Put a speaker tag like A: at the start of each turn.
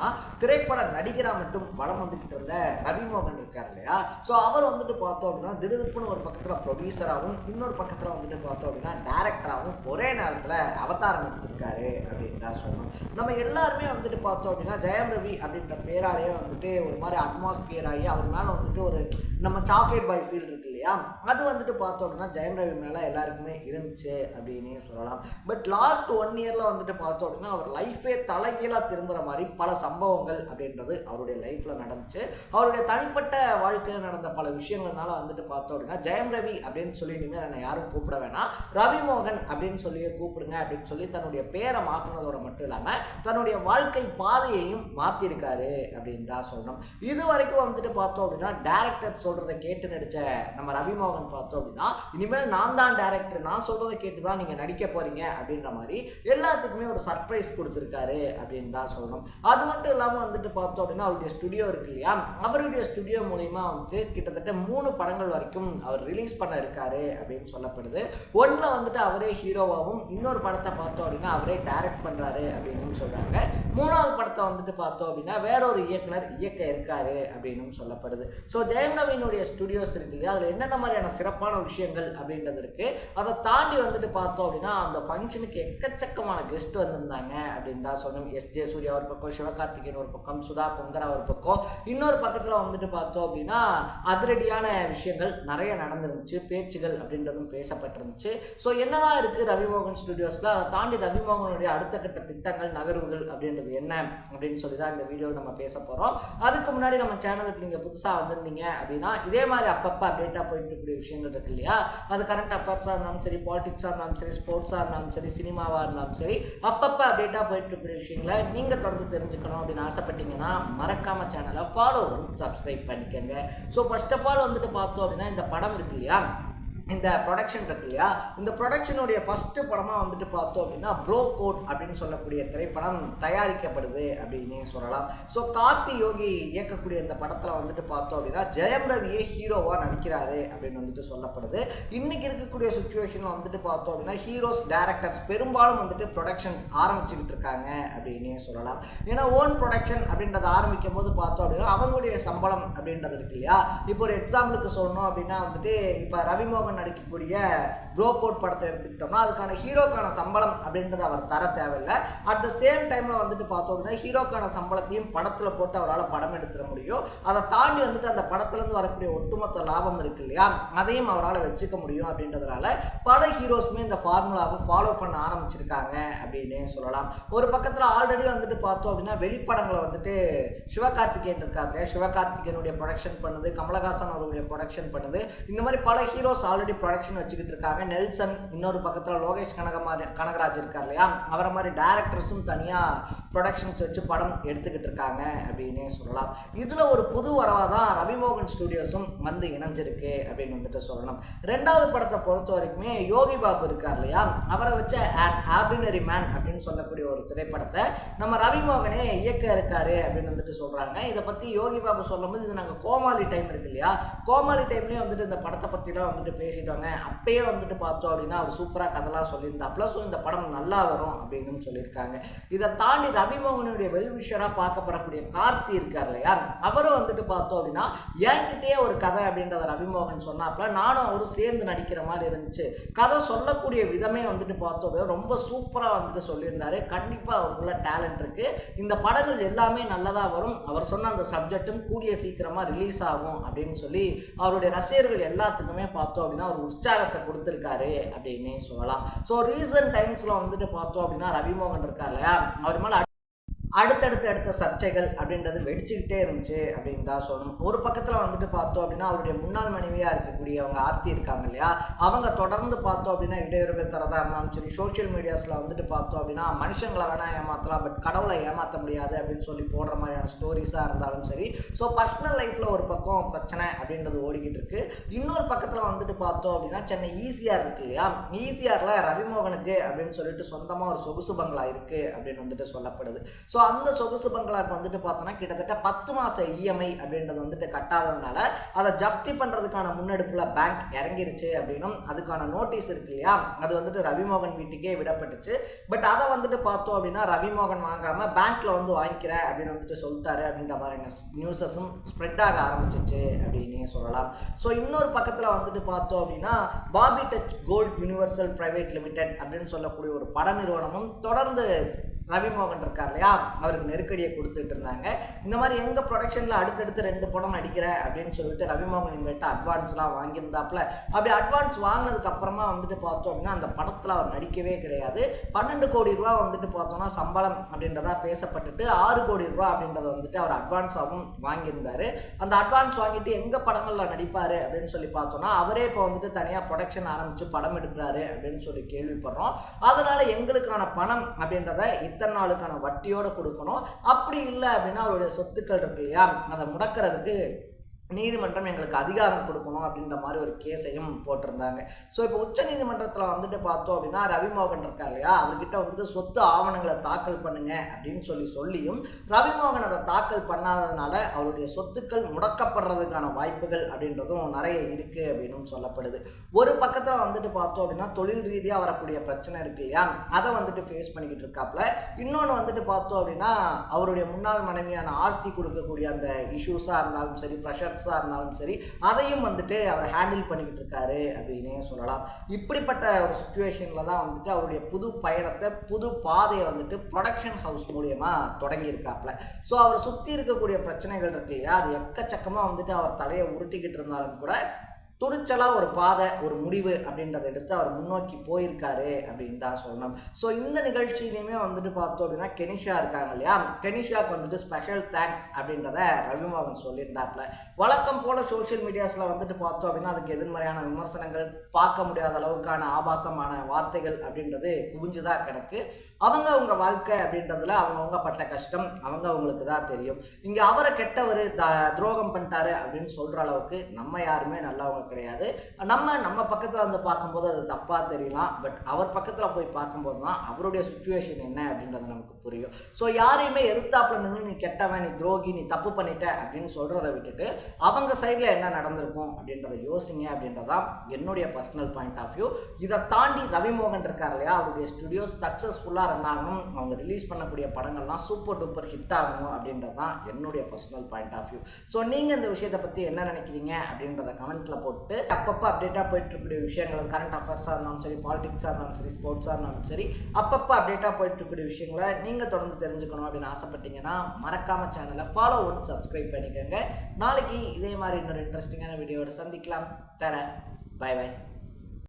A: அப்படின்னா திரைப்பட நடிகராக மட்டும் வளம் வந்துக்கிட்டு இருந்த ரவிமோகன் இருக்கார் இல்லையா? ஸோ அவர் வந்துட்டு பார்த்தோம் அப்படின்னா திடுதிப்புன்னு ஒரு பக்கத்தில் ப்ரொடியூசராகவும் இன்னொரு பக்கத்தில் வந்துட்டு பார்த்தோம் அப்படின்னா டேரக்டராகவும் ஒரே நேரத்தில் அவதாரம் எடுத்திருக்காரு அப்படின்னு தான் சொல்லணும். நம்ம எல்லாருமே வந்துட்டு பார்த்தோம் அப்படின்னா ஜெயம் ரவி அப்படின்ற பேராலேயே வந்துட்டு ஒரு மாதிரி அட்மாஸ்பியர் ஆகி அவர் மேலே வந்துட்டு ஒரு நம்ம சாக்லேட் பாய் ஃபீல் இருக்கு இல்லையா? அது வந்துட்டு பார்த்தோம் அப்படின்னா ஜெயம் ரவி மேலே எல்லாருக்குமே இருந்துச்சு அப்படின்னே சொல்லலாம். பட் லாஸ்ட் ஒன் இயரில் வந்துட்டு பார்த்தோம் அப்படின்னா அவர் லைஃபே தலைகீழாக திரும்புகிற மாதிரி பல சம்பவங்கள் அப்படின்றது அவருடைய லைஃப்பில் நடந்துச்சு. அவருடைய தனிப்பட்ட வாழ்க்கையில் நடந்த பல விஷயங்கள்னால வந்துட்டு பார்த்தோம் அப்படின்னா ஜெயம் ரவி அப்படின்னு சொல்லி இனிமேல் என்னை யாரும் கூப்பிட வேணாம். ரவிமோகன் அப்படின்னு சொல்லி கூப்பிடுங்க அப்படின்னு சொல்லி தன்னுடைய பேரை மாற்றினதோட மட்டும் இல்லாமல் தன்னுடைய வாழ்க்கை பாதையையும் மாற்றிருக்காரு அப்படின்றா சொல்லணும். இது வரைக்கும் வந்துட்டு பார்த்தோம் அப்படின்னா டேரக்டர் சொல்கிறத கேட்டு நடித்த நம்ம ரவிமோகன் பார்த்தோம் அப்படின்னா இனிமேல் நான் தான் டேரக்டர் நான் சொல்கிறத கேட்டு தான் நீங்கள் நடிக்க போகிறீங்க அப்படின்ற மாதிரி எல்லாத்துக்குமே ஒரு சர்ப்ரைஸ் கொடுத்துருக்காரு அப்படின்னு தான் சொல்லணும். அது மட்டும் இல்லாமல் வந்துட்டு பார்த்தோம் அப்படின்னா அவருடைய ஸ்டுடியோ இருக்கு இல்லையா? அவருடைய ஸ்டுடியோ மூலிமா வந்துட்டு கிட்டத்தட்ட மூணு படங்கள் வரைக்கும் அவர் ரிலீஸ் பண்ண இருக்காரு அப்படின்னு சொல்லப்படுது. ஒன்றில் வந்துட்டு அவரே ஹீரோவாகவும் இன்னொரு படத்தை பார்த்தோம் அப்படின்னா அவரே டைரக்ட் பண்ணுறாரு அப்படின்னு சொல்கிறாங்க மூணாவது படத்தை வந்துட்டு பார்த்தோம் அப்படின்னா வேற ஒரு இயக்குனர் இயக்க இருக்காரு அப்படின்னு சொல்லப்படுது. ஸோ ஜெயம் ரவியினுடைய ஸ்டுடியோஸ் இருக்கு இல்லையா? அதில் என்னென்ன மாதிரியான சிறப்பான விஷயங்கள் அப்படின்றது இருக்குது அதை தாண்டி வந்துட்டு பார்த்தோம் அப்படின்னா அந்த ஃபங்க்ஷனுக்கு எக்கச்சக்கமான கெஸ்ட் வந்திருந்தாங்க அப்படின்னு தான் சொன்னோம் எஸ் ஜே சூர்யா ஒரு பக்கம் சிவகார்த்திகேயன் ஒரு பக்கம் சுதா கொங்கரா ஒரு பக்கம். இன்னொரு பக்கத்தில் வந்துட்டு பார்த்தோம் அப்படின்னா அதிரடியான விஷயங்கள் நிறைய நடந்துருந்துச்சு. பேச்சுகள் அப்படின்றதும் பேசப்பட்டிருந்துச்சு. ஸோ என்னதான் இருக்குது ரவிமோகன் ஸ்டுடியோஸில் அதை தாண்டி ரவிமோகனுடைய அடுத்த கட்ட திட்டங்கள் நகர்வுகள் அப்படின்றது என்ன அப்படின்னு சொல்லி தான் இந்த வீடியோவில் நம்ம பேச போகிறோம் அதுக்கு முன்னாடி நம்ம சேனலுக்கு நீங்கள் புதுசாக வந்திருந்தீங்க அப்படின்னா இதே மாதிரி அப்பப்போ அப்டேட்டாக போயிட்டு இருக்கக்கூடிய விஷயங்கள் இருக்கு இல்லையா? அது கரண்ட் அஃபேர்ஸாக இருந்தாலும் சரி பாலிடிக்ஸாக இருந்தாலும் சரி ஸ்போர்ட்ஸாக இருந்தாலும் சரி சினிமாவாக இருந்தாலும் சரி அப்பப்போ அப்டேட்டாக போயிட்டு இருக்கக்கூடிய விஷயங்களை நீங்கள் தொடர்ந்து தெரிஞ்சுக்கணும் அப்படின்னு ஆசைப்பட்டீங்கன்னா மறக்காம சேனலை ஃபாலோ சப்ஸ்கிரைப் பண்ணிக்கோங்க. ஸோ ஃபர்ஸ்ட் ஆஃப் ஆல் வந்துட்டு பார்த்தோம் அப்படின்னா இந்த படம் இருக்கு இல்லையா? இந்த ப்ரொடக்ஷன் இருக்கு இல்லையா? இந்த ப்ரொடக்ஷனுடைய ஃபஸ்ட்டு படமாக வந்துட்டு பார்த்தோம் அப்படின்னா ப்ரோ கோட் அப்படின்னு சொல்லக்கூடிய திரைப்படம் தயாரிக்கப்படுது அப்படின்னே சொல்லலாம். ஸோ கார்த்தி யோகி இயக்கக்கூடிய இந்த படத்தில் வந்துட்டு பார்த்தோம் அப்படின்னா ஜெயம் ரவியே ஹீரோவாக நடிக்கிறாரு அப்படின்னு வந்துட்டு சொல்லப்படுது. இன்னைக்கு இருக்கக்கூடிய சுச்சுவேஷனில் வந்துட்டு பார்த்தோம் அப்படின்னா ஹீரோஸ் டேரக்டர்ஸ் பெரும்பாலும் வந்துட்டு ப்ரொடக்ஷன்ஸ் ஆரம்பிச்சுக்கிட்டு இருக்காங்க அப்படின்னே சொல்லலாம். ஏன்னா ஓன் ப்ரொடக்ஷன் அப்படின்றத ஆரம்பிக்கும் போது பார்த்தோம் அப்படின்னா அவங்களுடைய சம்பளம் அப்படின்றது இருக்கு இல்லையா? இப்போ ஒரு எக்ஸாம்பிளுக்கு சொல்லணும் அப்படின்னா வந்துட்டு இப்போ ரவிமோகன் நடிக்கக்கூடிய ப்ரோ கோட் படத்தை எடுத்துக்கிட்டோம்னா அதுக்கான ஹீரோக்கான சம்பளம் அப்படின்றது அவர் தர தேவையில்லை. அட் த சேம் டைமில் வந்துட்டு பார்த்தோம் அப்படின்னா ஹீரோக்கான சம்பளத்தையும் படத்தில் போட்டு அவரால் படம் எடுத்துட முடியும். அதை தாண்டி வந்துட்டு அந்த படத்துலேருந்து வரக்கூடிய ஒட்டுமொத்த லாபம் இருக்கு இல்லையா? அதையும் அவரால் வச்சுக்க முடியும் அப்படின்றதுனால பல ஹீரோஸுமே இந்த ஃபார்முலாவை ஃபாலோ பண்ண ஆரம்பிச்சிருக்காங்க அப்படின்னே சொல்லலாம். ஒரு பக்கத்தில் ஆல்ரெடி வந்துட்டு பார்த்தோம் அப்படின்னா வெளிப்படங்களை வந்துட்டு சிவகார்த்திகேயன் இருக்காங்க சிவகார்த்திகேயனுடைய ப்ரொடக்ஷன் பண்ணுது கமலஹாசன் அவருடைய ப்ரொடக்ஷன் பண்ணுது. இந்த மாதிரி பல ஹீரோஸ் ஆல்ரெடி ப்ரொடக்ஷன் வச்சுக்கிட்டு இருக்காங்க. நெல்சன் இன்னொரு பக்கத்தில் லோகேஷ் கனகமாரி கனகராஜ் இருக்கார் இல்லையா? அவரை மாதிரி டேரக்டர்ஸும் தனியாக ப்ரொடக்ஷன்ஸ் வச்சு படம் எடுத்துக்கிட்டு இருக்காங்க அப்படின்னே சொல்லலாம். இதில் ஒரு புது வரவாக தான் ரவிமோகன் ஸ்டுடியோஸும் வந்து இணைஞ்சிருக்கு அப்படின்னு வந்துட்டு சொல்லணும். ரெண்டாவது படத்தை பொறுத்த வரைக்குமே யோகி பாபு இருக்கார் இல்லையா? அவரை வச்ச ஆர்டினரி மேன் அப்படின்னு சொல்லக்கூடிய ஒரு திரைப்படத்தை நம்ம ரவிமோகனே இயக்க இருக்காரு அப்படின்னு வந்துட்டு சொல்கிறாங்க இதை பற்றி யோகி பாபு சொல்லும்போது இது நாங்கள் கோமாளி டைம் இருக்கு இல்லையா? கோமாளி டைம்லேயே வந்துட்டு இந்த படத்தை பற்றிலாம் வந்துட்டு பேசிட்டாங்க. அப்பயே வந்துட்டு பார்த்தோம் அப்படின்னா அவர் சூப்பராக கதெல்லாம் சொல்லியிருந்தாப்புல. ஸோ இந்த படம் நல்லா வரும் அப்படின்னு சொல்லியிருக்காங்க. இதை தாண்டி ரவிமோகனுடைய வெல்விஷராக பார்க்கப்படக்கூடிய கார்த்தி இருக்கார் இல்லையா? அவரும் வந்துட்டு பார்த்தோம் அப்படின்னா என்கிட்டயே ஒரு கதை அப்படின்றத ரவிமோகன் சொன்னாப்புல. நானும் அவரும் சேர்ந்து நடிக்கிற மாதிரி இருந்துச்சு. கதை சொல்லக்கூடிய விதமே வந்துட்டு பார்த்தோம் அப்படின்னா ரொம்ப சூப்பராக வந்துட்டு சொல்லி சொல்லியிருந்தாரு. கண்டிப்பாக அவருக்குள்ள டேலண்ட் இருக்கு. இந்த படங்கள் எல்லாமே நல்லதாக வரும். அவர் சொன்ன அந்த சப்ஜெக்ட்டும் கூடிய சீக்கிரமாக ரிலீஸ் ஆகும் அப்படின்னு சொல்லி அவருடைய ரசிகர்கள் எல்லாத்துக்குமே பார்த்தோம் அப்படின்னா அவர் உற்சாகத்தை கொடுத்துருக்காரு அப்படின்னே சொல்லலாம். ஸோ ரீசன்ட் டைம்ஸில் வந்துட்டு பார்த்தோம் அப்படின்னா ரவிமோகன் இருக்கார் இல்லையா? அவர் மேலே அடுத்தடுத்து அடுத்த சர்ச்சைகள் அப்படின்றது வெடிச்சுக்கிட்டே இருந்துச்சு அப்படின்னு தான் சொல்லணும். ஒரு பக்கத்தில் வந்துட்டு பார்த்தோம் அப்படின்னா அவருடைய முன்னாள் மனைவியாக இருக்க அவங்க ஆர்த்தி இருக்காங்க இல்லையா? அவங்க தொடர்ந்து பார்த்தோம் அப்படின்னா இடையூறுகள் தரதா இருந்தாலும் சரி சோஷியல் மீடியாஸில் வந்துட்டு பார்த்தோம் அப்படின்னா மனுஷங்களை வேணால் ஏமாற்றலாம் பட் கடவுளை ஏமாற்ற முடியாது அப்படின்னு சொல்லி போடுற மாதிரியான ஸ்டோரிஸாக இருந்தாலும் சரி. ஸோ பர்சனல் லைஃப்பில் ஒரு பக்கம் பிரச்சனை அப்படின்றது ஓடிக்கிட்டு இருக்கு. இன்னொரு பக்கத்தில் வந்துட்டு பார்த்தோம் அப்படின்னா சென்னை ஈஸியாக இருக்கு இல்லையா? ஈஸியாரில் ரவிமோகனுக்கு அப்படின்னு சொல்லிட்டு சொந்தமாக ஒரு சொகுசு பங்களா இருக்குது அப்படின்னு வந்துட்டு சொல்லப்படுது. ஸோ அந்த சொகுசு பங்களாக்கு வந்துட்டு பார்த்தோன்னா கிட்டத்தட்ட பத்து மாத இஎம்ஐ அப்படின்றது வந்துட்டு கட்டாததுனால அதை ஜப்தி பண்ணுறதுக்கான முன்னெடுப்பில் பேங்க் இறங்கிருச்சு அப்படின்னும் அதுக்கான நோட்டீஸ் இருக்கு இல்லையா? அது வந்துட்டு ரவிமோகன் வீட்டுக்கே விடப்பட்டுச்சு. பட் அதை வந்துட்டு பார்த்தோம் அப்படின்னா ரவிமோகன் வாங்காமல் பேங்க்கில் வந்து வாங்கிக்கிறேன் அப்படின்னு வந்துட்டு சொல்லிட்டாரு அப்படின்ற மாதிரியான நியூஸஸும் ஸ்ப்ரெட் ஆக ஆரம்பிச்சிச்சு அப்படின்னு சொல்லலாம். ஸோ இன்னொரு பக்கத்தில் வந்துட்டு பார்த்தோம் அப்படின்னா Bobby Touch Gold Universal Private Limited அப்படின்னு சொல்லக்கூடிய ஒரு பட நிறுவனமும் தொடர்ந்து ரவிமோகன் இருக்கார் இல்லையா? அவருக்கு நெருக்கடியை கொடுத்துட்டு இருந்தாங்க. இந்த மாதிரி எங்கள் ப்ரொடக்ஷனில் அடுத்தடுத்து ரெண்டு படம் நடிக்கிறேன் அப்படின்னு சொல்லிட்டு ரவிமோகன் எங்கள்கிட்ட அட்வான்ஸ்லாம் வாங்கியிருந்தாப்புல. அப்படி அட்வான்ஸ் வாங்கினதுக்கு அப்புறமா வந்துட்டு பார்த்தோம் அப்படின்னா அந்த படத்தில் அவர் நடிக்கவே கிடையாது. பன்னெண்டு கோடி ரூபா வந்துட்டு பார்த்தோம்னா சம்பளம் அப்படின்றதா பேசப்பட்டுட்டு ஆறு கோடி ரூபா அப்படின்றத வந்துட்டு அவர் அட்வான்ஸாகவும் வாங்கியிருந்தாரு. அந்த அட்வான்ஸ் வாங்கிட்டு எங்கள் படங்களில் நடிப்பார் அப்படின்னு சொல்லி பார்த்தோம்னா அவரே இப்போ வந்துட்டு தனியாக ப்ரொடக்ஷன் ஆரம்பித்து படம் எடுக்கிறாரு அப்படின்னு சொல்லி கேள்விப்படுறோம். அதனால் எங்களுக்கான பணம் அப்படின்றத இத்தனை நாளுக்கான வட்டியோடு கொடுக்கணும்? அப்படி இல்லை அப்படின்னா அவருடைய சொத்துக்கள் இருக்கு இல்லையா? அதை முடக்கிறதுக்கு நீதிமன்றம் எங்களுக்கு அதிகாரம் கொடுக்கணும் அப்படின்ற மாதிரி ஒரு கேஸையும் போட்டிருந்தாங்க. ஸோ இப்போ உச்ச நீதிமன்றத்தில் வந்துட்டு பார்த்தோம் அப்படின்னா ரவிமோகன் இருக்கா இல்லையா? அவர்கிட்ட வந்துட்டு சொத்து ஆவணங்களை தாக்கல் பண்ணுங்க அப்படின்னு சொல்லி சொல்லியும் ரவிமோகன் அதை தாக்கல் பண்ணாததுனால அவருடைய சொத்துக்கள் முடக்கப்படுறதுக்கான வாய்ப்புகள் அப்படின்றதும் நிறைய இருக்குது அப்படின்னு சொல்லப்படுது. ஒரு பக்கத்தில் வந்துட்டு பார்த்தோம் அப்படின்னா தொழில் ரீதியாக வரக்கூடிய பிரச்சனை இருக்கு இல்லையா? அதை வந்துட்டு ஃபேஸ் பண்ணிக்கிட்டு இருக்காப்புல. இன்னொன்று வந்துட்டு பார்த்தோம் அப்படின்னா அவருடைய முன்னாள் மனைவியான ஆர்த்தி கொடுக்கக்கூடிய அந்த இஷ்யூஸாக இருந்தாலும் சரி ப்ரெஷர் ப்ரெஷர்ஸாக இருந்தாலும் சரி அதையும் வந்துட்டு அவர் ஹேண்டில் பண்ணிக்கிட்டு இருக்காரு அப்படின்னே சொல்லலாம். இப்படிப்பட்ட ஒரு சுச்சுவேஷனில் தான் வந்துட்டு அவருடைய புது பயணத்தை புது பாதையை வந்துட்டு ப்ரொடக்ஷன் ஹவுஸ் மூலியமாக தொடங்கியிருக்காப்புல. ஸோ அவர் சுற்றி இருக்கக்கூடிய பிரச்சனைகள் இருக்கு இல்லையா? அது எக்கச்சக்கமாக வந்துட்டு அவர் தலையை உருட்டிக்கிட்டு இருந்தாலும் கூட துணிச்சலாக ஒரு பாதை ஒரு முடிவு அப்படின்றத எடுத்து அவர் முன்னோக்கி போயிருக்காரு அப்படின்னு தான் சொல்லணும். ஸோ இந்த நிகழ்ச்சியிலையுமே வந்துட்டு பார்த்தோம் அப்படின்னா கெனிஷா இருக்காங்க இல்லையா? கெனிஷாக்கு வந்துட்டு ஸ்பெஷல் தேங்க்ஸ் அப்படின்றத ரவிமோகன் சொல்லியிருந்தாப்புல. வழக்கம் போல் சோஷியல் மீடியாஸில் வந்துட்டு பார்த்தோம் அப்படின்னா அதுக்கு எதிர்மறையான விமர்சனங்கள் பார்க்க முடியாத அளவுக்கான ஆபாசமான வார்த்தைகள் அப்படின்றது குவிஞ்சுதான் கிடக்கு. அவங்க அவங்க வாழ்க்கை அப்படின்றதுல அவங்கவுங்க பட்ட கஷ்டம் அவங்க அவங்களுக்கு தான் தெரியும். இங்கே அவரை கெட்டவர் த துரோகம் பண்ணிட்டாரு அப்படின்னு சொல்கிற அளவுக்கு நம்ம யாருமே நல்லவங்க கிடையாது. நம்ம நம்ம பக்கத்தில் வந்து பார்க்கும்போது அது தப்பாக தெரியலாம். பட் அவர் பக்கத்தில் போய் பார்க்கும்போது தான் அவருடைய சுச்சுவேஷன் என்ன அப்படின்றது நமக்கு புரியும். ஸோ யாரையுமே எதிர்த்தாப்புல நின்று நீ கெட்டவன் நீ துரோகி நீ தப்பு பண்ணிட்ட அப்படின்னு சொல்கிறத விட்டுட்டு அவங்க சைடில் என்ன நடந்திருக்கும் அப்படின்றத யோசிங்க அப்படின்றதான் என்னுடைய பர்சனல் பாயிண்ட் ஆஃப் வியூ இதை தாண்டி ரவிமோகன் இருக்கார் இல்லையா? அவருடைய ஸ்டுடியோஸ் சக்ஸஸ்ஃபுல்லாக ரன் அவங்க ரிலீஸ் பண்ணக்கூடிய படங்கள்லாம் சூப்பர் டூப்பர் ஹிட் ஆகும் அப்படின்றது தான் என்னுடைய personal point of view so நீங்கள் இந்த விஷயத்தை பற்றி என்ன நினைக்கிறீங்க அப்படின்றத கமெண்ட்டில் போட்டு அப்பப்போ அப்டேட்டாக போயிட்டு இருக்கக்கூடிய விஷயங்கள் கரண்ட் அஃபேர்ஸாக இருந்தாலும் சரி பாலிடிக்ஸாக இருந்தாலும் சரி ஸ்போர்ட்ஸாக இருந்தாலும் சரி அப்பப்போ அப்டேட்டாக போயிட்டு இருக்கக்கூடிய விஷயங்களை நீங்கள் தொடர்ந்து தெரிஞ்சுக்கணும் அப்படின்னு ஆசைப்பட்டீங்கன்னா மறக்காம சேனலை ஃபாலோ ஒன் சப்ஸ்கிரைப் பண்ணிக்கோங்க. நாளைக்கு இதே மாதிரி இன்னொரு இன்ட்ரெஸ்டிங்கான வீடியோட சந்திக்கலாம். தர பை பை